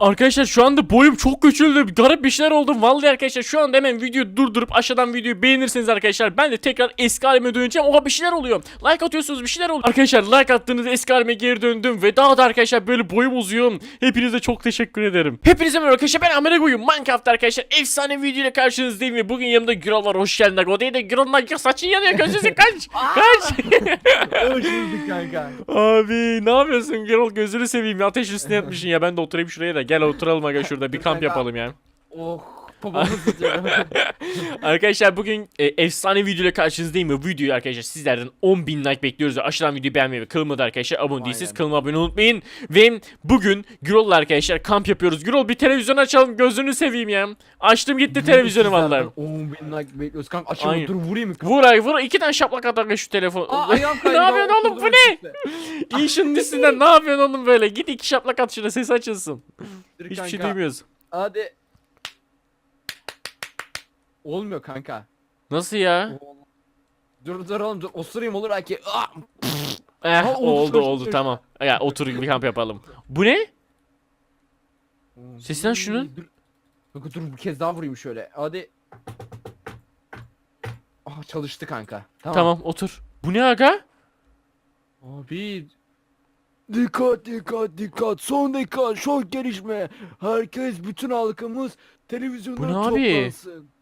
Arkadaşlar şu anda boyum çok küçüldü. Garip bir şeyler oldu. Vallahi arkadaşlar şu anda hemen videoyu durdurup aşağıdan videoyu beğenirseniz arkadaşlar ben de tekrar eski halime döneceğim. Oha bir şeyler oluyor. Like atıyorsunuz bir şeyler oluyor. Arkadaşlar like attığınızda eski halime geri döndüm ve daha da arkadaşlar böyle boyum uzuyor. Hepinize çok teşekkür ederim. Hepinize merhaba arkadaşlar ben Amine Koyun. Minecraft arkadaşlar efsane video ile karşınızdayım ve bugün yanımda Gürol var. Hoş geldin. O değil de Gürol'un saçın yanıyor. Gözünüzü kaç. kaç. Hoş bulduk kanka. Abi ne yapıyorsun Gürol gözünü seveyim ateş üstüne yatmışsın ya ben de oturayım şuraya da gel oturalım aga şurada bir kamp yapalım ya. Oh Arkadaşlar bugün e, efsane video ile karşınızdayım ve bu videoyu arkadaşlar sizlerden 10.000 like bekliyoruz ve aşağıdan videoyu beğenmeyi ve kanalıma da arkadaşlar abone değilseniz kanalıma abone unutmayın. Ve bugün Gürol'la arkadaşlar kamp yapıyoruz. Gürol bir televizyon açalım gözünü seveyim ya. Açtım gitti televizyonu vallahi. 10 bin like bekliyoruz kanka açalım Aynen. dur vurayım mı? Vur ay vur iki tane şaplak at aga şu telefon. Aa ayağım ne kaydı. yapıyorsun oğlum bu ne? İyi şunun üstünden ne yapıyorsun oğlum böyle? Git iki şaplak at şuna ses açılsın. Dur Hiçbir şey kanka, duymuyoruz. Hadi. Olmuyor kanka. Nasıl ya? Dur dur oğlum dur osurayım olur belki. Ah! Eh Ha, oldu, oldu oldu tamam. Ya otur bir kamp yapalım. Bu ne? Sesinden şunun. Dur. Dur bir kez daha vurayım şöyle. Hadi. Ah çalıştı kanka. Tamam. Tamam otur. Bu ne aga? Abi Dikkat dikkat dikkat son dakika şok gelişme herkes bütün halkımız televizyonda Bu ne abi? toplansın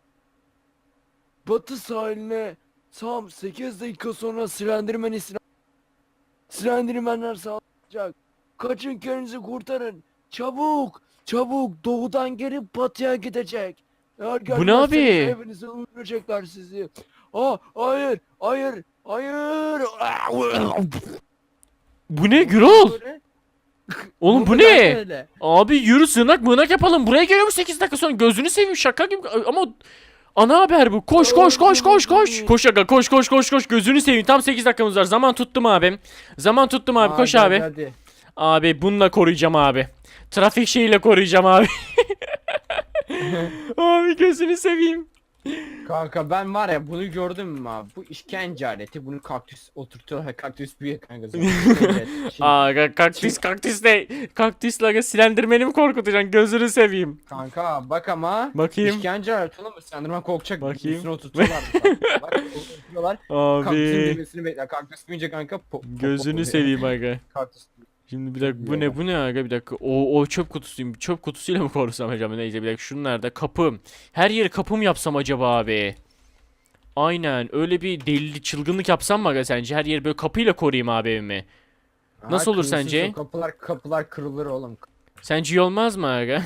Batı sahiline tam 8 dakika sonra Slenderman isyan Slendermanler saldıracak Kaçın kendinizi kurtarın çabuk çabuk doğudan gelip batıya gidecek Eğer Bu ne abi? gelmezseniz Evinize öldürecekler sizi Aa hayır hayır hayır Bu ne Gürol? Böyle. Oğlum bu Bunu ne? ben öyle. Abi yürü sığınak mığınak yapalım. Buraya geliyor mu 8 dakika sonra? Gözünü seveyim şaka gibi. Ama ana haber bu. Koş koş koş koş koş. Koş aga koş koş koş koş. Gözünü seveyim. Tam 8 dakikamız var. Zaman tuttum abi. Zaman tuttum abi. Koş abi. hadi. Abi bununla koruyacağım abi. Trafik şeyiyle koruyacağım abi. abi gözünü seveyim. Kanka ben var ya bunu gördüm mü abi? Bu işkence aleti. Bunu kaktüs oturtuyorlar. Kaktüs büyüyor kanka. zaten. Evet, şimdi Aa kaktüs kaktüs ne? Kaktüsle silendirmeni mi korkutacaksın? Gözünü seveyim. kanka bak ama. Bakayım. İşkence aleti oğlum. Slenderman korkacak. Bakayım. Üstüne oturtuyorlar. bak bak, oturtuyorlar. Kaktüsün Abi. bekler. Kaktüs büyüyünce kanka. pop- pop- Gözünü pop- seveyim aga. Kaktüs. Şimdi bir dakika bu ne bu ne aga bir dakika. O o çöp kutusuyum. Çöp kutusuyla mı korusam acaba neyse bir dakika şunun nerede? Kapım. Her yeri kapım yapsam acaba abi. Aynen öyle bir deli çılgınlık yapsam mı aga sence? Her yeri böyle kapıyla koruyayım abi evimi. Nasıl olur kırılsın sence? şu Kapılar kapılar kırılır oğlum. Sence iyi olmaz mı aga?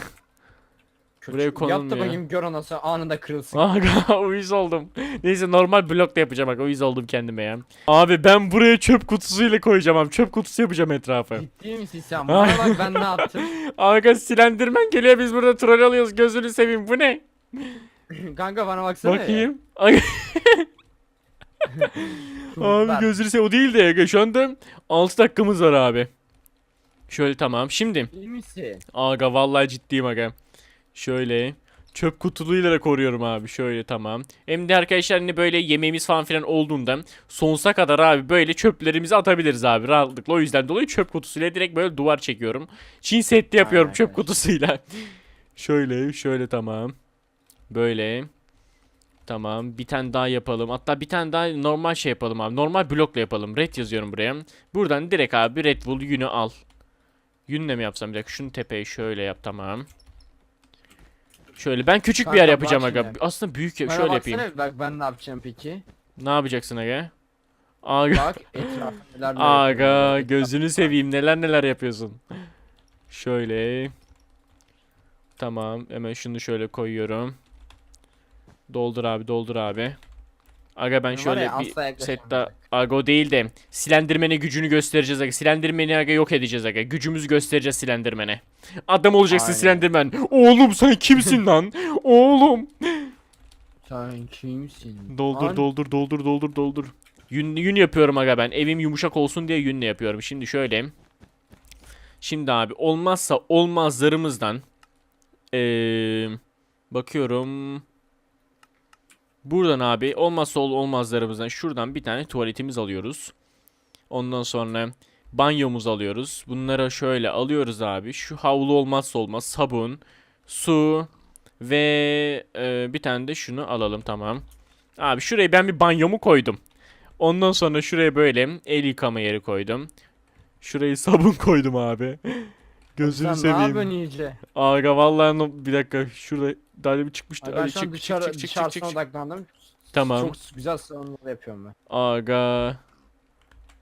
Buraya Yap da bakayım gör sonra anında kırılsın. Aga uyuz oldum. Neyse normal blokla yapacağım bak uyuz oldum kendime ya. Abi ben buraya çöp kutusuyla koyacağım abi. Çöp kutusu yapacağım etrafa. Ciddi misin sen? Bana bak ben ne yaptım. Aga silendirmen geliyor biz burada troll alıyoruz gözünü seveyim bu ne? Kanka bana baksana. Bakayım. Aga, abi gözünü seveyim o değil de aga şu anda 6 dakikamız var abi. Şöyle tamam şimdi. İyi misin? Aga vallahi ciddiyim aga. Şöyle. Çöp kutuluğuyla da koruyorum abi. Şöyle tamam. Hem de arkadaşlar hani böyle yemeğimiz falan filan olduğunda sonsuza kadar abi böyle çöplerimizi atabiliriz abi rahatlıkla. O yüzden dolayı çöp kutusuyla direkt böyle duvar çekiyorum. Çin Seddi yapıyorum Aynen çöp kutusuyla. şöyle şöyle tamam. Böyle. Tamam bir tane daha yapalım. Hatta bir tane daha normal şey yapalım abi. Normal blokla yapalım. Red yazıyorum buraya. Buradan direkt abi Red Bull yünü al. Yünle mi yapsam bir dakika şunu tepeye şöyle yap tamam. Şöyle ben küçük bir Kanka, yer bak yapacağım aga. şimdi. Aslında büyük ya- Bana şöyle yapayım. bir Bak ben ne yapacağım peki? Ne yapacaksın aga? Aga, Bak etrafı neler neler aga yapıyorum. gözünü seveyim neler neler yapıyorsun. Şöyle. Tamam hemen şunu şöyle koyuyorum. Doldur abi doldur abi. Aga ben Var şöyle ya, bir asla yaklaşamam. setta aga o değil de silendirmene gücünü göstereceğiz aga. Silendirmeni aga yok edeceğiz aga. Gücümüzü göstereceğiz silendirmene. Adam olacaksın Aynen. silendirmen. Oğlum sen kimsin lan? Oğlum. Sen kimsin? Doldur Lan, doldur doldur doldur doldur. Yün, yün yapıyorum aga ben. Evim yumuşak olsun diye yünle yapıyorum. Şimdi şöyle. Şimdi abi olmazsa olmazlarımızdan eee, bakıyorum. Buradan abi olmazsa ol olmazlarımızdan şuradan bir tane tuvaletimiz alıyoruz. Ondan sonra Banyomuzu alıyoruz. Bunları şöyle alıyoruz abi. Şu havlu olmazsa olmaz. Sabun, su ve e, bir tane de şunu alalım tamam. Abi şuraya ben bir banyomu koydum. Ondan sonra şuraya böyle el yıkama yeri koydum. Şuraya sabun koydum abi. Gözünü Sen ne seveyim. yapıyorsun iyice? Aga vallahi no- bir dakika şurada daha bir çıkmıştı. Ay, ben Hadi şu an çık, çık, dışarı, çık, çık, çık, dışarısına çık, odaklandım. Tamam. Çok güzel savunmalar yapıyorum ben. Aga.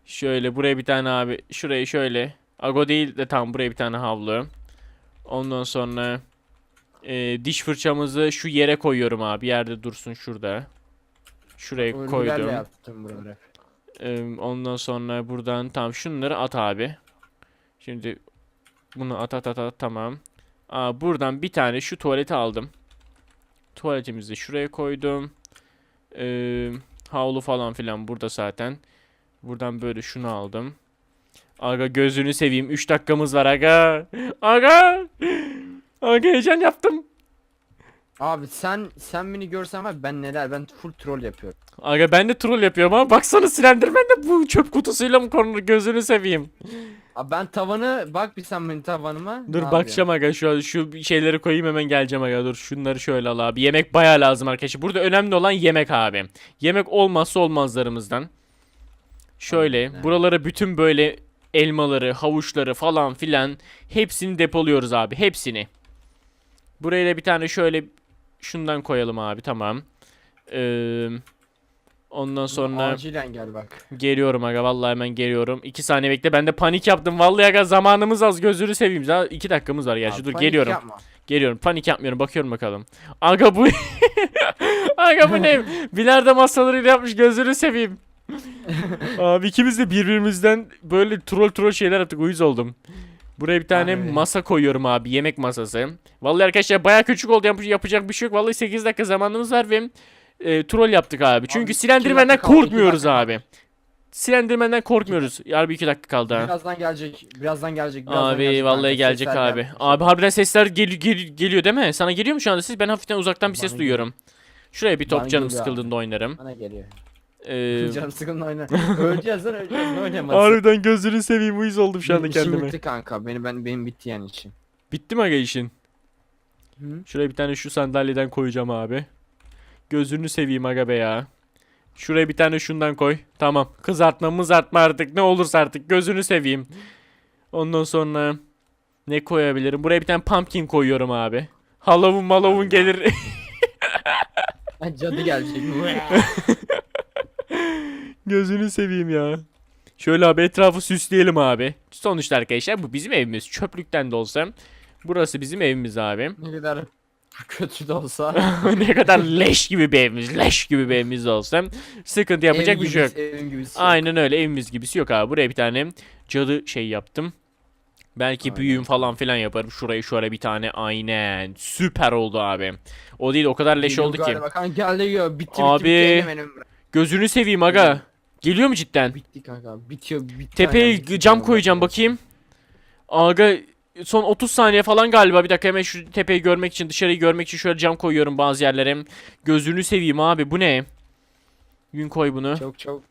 Şöyle buraya bir tane abi. Şuraya şöyle. Ago değil de tam buraya bir tane havlu. Ondan sonra e, diş fırçamızı şu yere koyuyorum abi. Yerde dursun şurada. Şuraya Ölülerle koydum. yaptım buraları. E, ondan sonra buradan tam şunları at abi. Şimdi bunu at at at at tamam. Aa, buradan bir tane şu tuvaleti aldım. Tuvaletimizi şuraya koydum. Ee, havlu falan filan burada zaten. Buradan böyle şunu aldım. Aga gözünü seveyim. 3 dakikamız var aga. Aga. Aga heyecan yaptım. Abi sen sen beni görsen var ben neler ben full troll yapıyorum. Aga ben de troll yapıyorum ama baksana Slenderman de bu çöp kutusuyla mı konur gözünü seveyim. Abi ben tavanı bak bir sen benim tavanıma. Dur ne bakacağım aga şu an şu şeyleri koyayım hemen geleceğim aga dur şunları şöyle al abi. Yemek bayağı lazım arkadaşlar. Burada önemli olan yemek abi. Yemek olmazsa olmazlarımızdan. Şöyle Aynen. buralara bütün böyle elmaları, havuçları falan filan hepsini depoluyoruz abi. Hepsini. Buraya da bir tane şöyle şundan koyalım abi tamam. Ee, ondan sonra Acilen gel bak. Geliyorum aga vallahi hemen geliyorum. 2 saniye bekle ben de panik yaptım. Vallahi aga zamanımız az gözünü seveyim. Daha 2 dakikamız var gerçi. Abi Dur panik geliyorum. yapma. Geliyorum. Panik yapmıyorum. Bakıyorum bakalım. Aga bu Aga bu ne? Bilardo masalarıyla yapmış gözünü seveyim. Abi ikimiz de birbirimizden böyle troll troll şeyler yaptık. Uyuz oldum. Buraya bir tane Abi. masa koyuyorum abi. Yemek masası. Vallahi arkadaşlar bayağı küçük oldu. Yap- yapacak bir şey yok. Vallahi 8 dakika zamanımız var ve e, troll yaptık abi. Çünkü Abi, Slenderman'den korkmuyoruz abi. Slenderman'den korkmuyoruz. Harbi 2 dakika kaldı ha. Birazdan gelecek. Birazdan gelecek. Birazdan Abi gelecek vallahi gelecek abi. geldi. Abi harbiden sesler gel- gel- geliyor değil mi? Sana geliyor mu şu anda ses? Ben hafiften uzaktan bir ses Bana duyuyorum. Şuraya bir top Bana canım geliyor sıkıldığında oynarım. Bana geliyor. Ee, Canım sıkıntı oyna. öleceğiz lan öleceğiz. Ne oynaması? harbiden gözünü seveyim uyuz oldum şu anda Benim kendime. bitti kanka. Benim ben benim bitti yani işim. Bitti mi aga işin? Hı? Şuraya bir tane şu sandalyeden koyacağım abi. Gözünü seveyim aga be ya. Şuraya bir tane şundan koy. Tamam. Kızartma mızartma artık ne olursa artık gözünü seveyim. Ondan sonra ne koyabilirim? Buraya bir tane pumpkin koyuyorum abi. Halloween Halloween gelir. Cadı gelecek. Gözünü seveyim ya. Şöyle abi etrafı süsleyelim abi. Sonuçta arkadaşlar bu bizim evimiz. Çöplükten de olsa. Burası bizim evimiz abi. ne kadar kötü de olsa. ne kadar leş gibi bir evimiz. Leş gibi bir evimiz olsa. Sıkıntı yapacak Ev bir şey yok. gibisi, Evim gibisi. Aynen öyle evimiz gibisi yok abi. Buraya bir tane cadı şey yaptım. Belki Aynen. büyüğüm falan filan yaparım. Şuraya şöyle bir tane aynen. Süper oldu abi. O değil o kadar leş Geliyor oldu ki. galiba. Kanka geldi geliyor. Bitti bitti Abi. bitti. Gözünü seveyim aga. Geliyor mu cidden? Bitti kanka. Bitiyor. Bitti Tepeye bitti cam kanka. koyacağım bakayım. Aga son 30 saniye falan galiba. Bir dakika hemen şu tepeyi görmek için dışarıyı görmek için şöyle cam koyuyorum bazı yerlere. Gözünü seveyim abi bu ne? Gün koy bunu. Çok çok.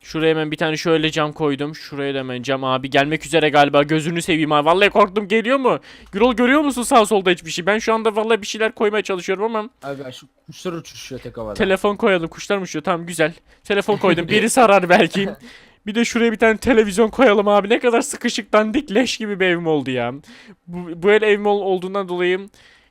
Şuraya hemen bir tane şöyle cam koydum. Şuraya da hemen cam abi gelmek üzere galiba. Gözünü seveyim abi. Vallahi korktum geliyor mu? Gürol görüyor musun sağ solda hiçbir şey? Ben şu anda vallahi bir şeyler koymaya çalışıyorum ama Abi şu kuşlar uçuşuyor tek havada. telefon koyalım. Kuşlar mı uçuyor? Tamam güzel. Telefon koydum. Biri sarar belki. Bir de şuraya bir tane televizyon koyalım abi. Ne kadar sıkışık dandik leş gibi bir evim oldu ya. Bu, bu el evim ol- olduğundan dolayı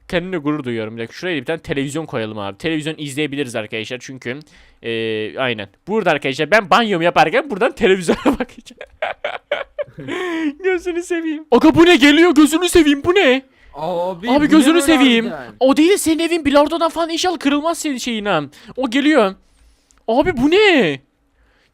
kendimle gurur duyuyorum. Bir şuraya bir tane televizyon koyalım abi. Televizyon izleyebiliriz arkadaşlar çünkü eee, aynen. Burada arkadaşlar ben banyomu yaparken buradan televizyona bakacağım. gözünü seveyim. Aga bu ne geliyor gözünü seveyim bu ne? Abi, Abi gözünü seveyim. harbiden? O değil de senin evin bilardodan falan inşallah kırılmaz senin şeyin ha. O geliyor. Abi bu ne?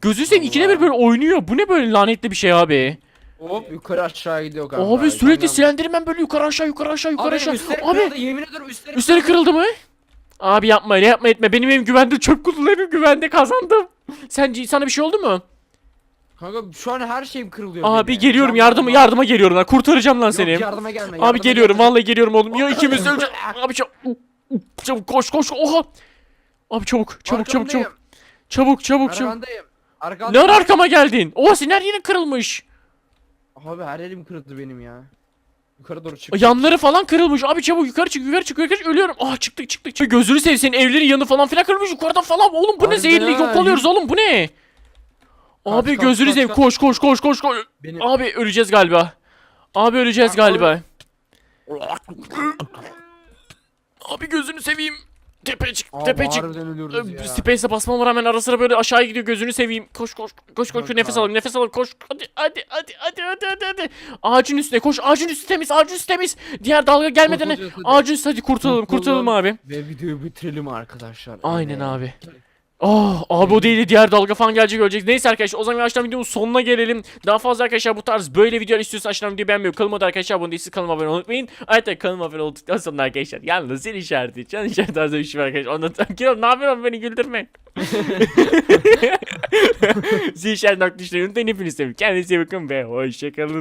Gözünü seveyim ikide bir böyle oynuyor. Bu ne böyle lanetli bir şey abi? Hop yukarı aşağı gidiyor kanka. Abi sürekli Slenderman böyle yukarı aşağı yukarı aşağı yukarı Abi aşağı. üstleri Abi kırıldı yemin ederim üstleri üstleri kırıldı mı? Abi yapma öyle yapma etme. Benim evim güvende. Çöp kutulu evim güvende kazandım. Sence sana bir şey oldu mu? Kanka şu an her şeyim kırılıyor. Abi benim. geliyorum Camlar yardıma geliyorum lan. Kurtaracağım lan Yok, seni. yardıma gelme. Abi yardıma geliyorum gelme. vallahi geliyorum oğlum. Ya ikimiz de öleceğiz. Abi çabuk. Çabuk koş koş. Oha. Abi çabuk çabuk çabuk çabuk. Çabuk çabuk çabuk. Arkandayım. Arkandayım. ara arkama geldin? Oha senin her yerin kırılmış. Abi her yerim kırıldı benim ya. Yukarı doğru çık. Yanları falan kırılmış. Abi çabuk yukarı çık yukarı çık yukarı çık. Ölüyorum. Ah çıktık çıktık. çıktık. Gözünü seveyim senin evlerin yanı falan filan kırılmış yukarıdan falan. Oğlum bu ne Harbiden zehirli ha, yok oluyoruz oğlum bu ne? Abi kaç, gözünü seveyim koş koş koş koş koş. Benim... Abi öleceğiz galiba. Abi öleceğiz Abi- galiba. Abi gözünü seveyim. Tepe çık Abi tepe çık. harbiden ölüyoruz ya. Space'e basmama rağmen ara sıra böyle aşağı gidiyor gözünü seveyim. Koş koş koş koş Yok nefes abi. alalım nefes alalım koş. Hadi hadi hadi hadi hadi hadi hadi. Ağacın üstüne koş ağacın üstü temiz ağacın üstü temiz. Diğer dalga gelmeden Kurtulacağız, hadi. ağacın üstü hadi kurtulalım kurtulalım abi. Ve videoyu bitirelim arkadaşlar. Aynen Evet. abi. Oh abi o değil de diğer dalga falan gelecek ölecek. Neyse arkadaşlar o zaman yavaştan videonun sonuna gelelim. Daha fazla arkadaşlar bu tarz böyle videolar istiyorsanız aşağıdan videoyu beğenmeyi kanalıma da arkadaşlar abone değilseniz kanalıma abone unutmayın. Ayrıca kanalıma abone olduktan sonra arkadaşlar yalnız zil işareti. Can işareti tarzı bir şey var arkadaşlar. Ondan sonra Kiral ne yapıyorsun beni güldürme. zil işareti nokta işareti unutmayın hepinizi seviyorum. Kendinize iyi bakın ve hoşçakalın.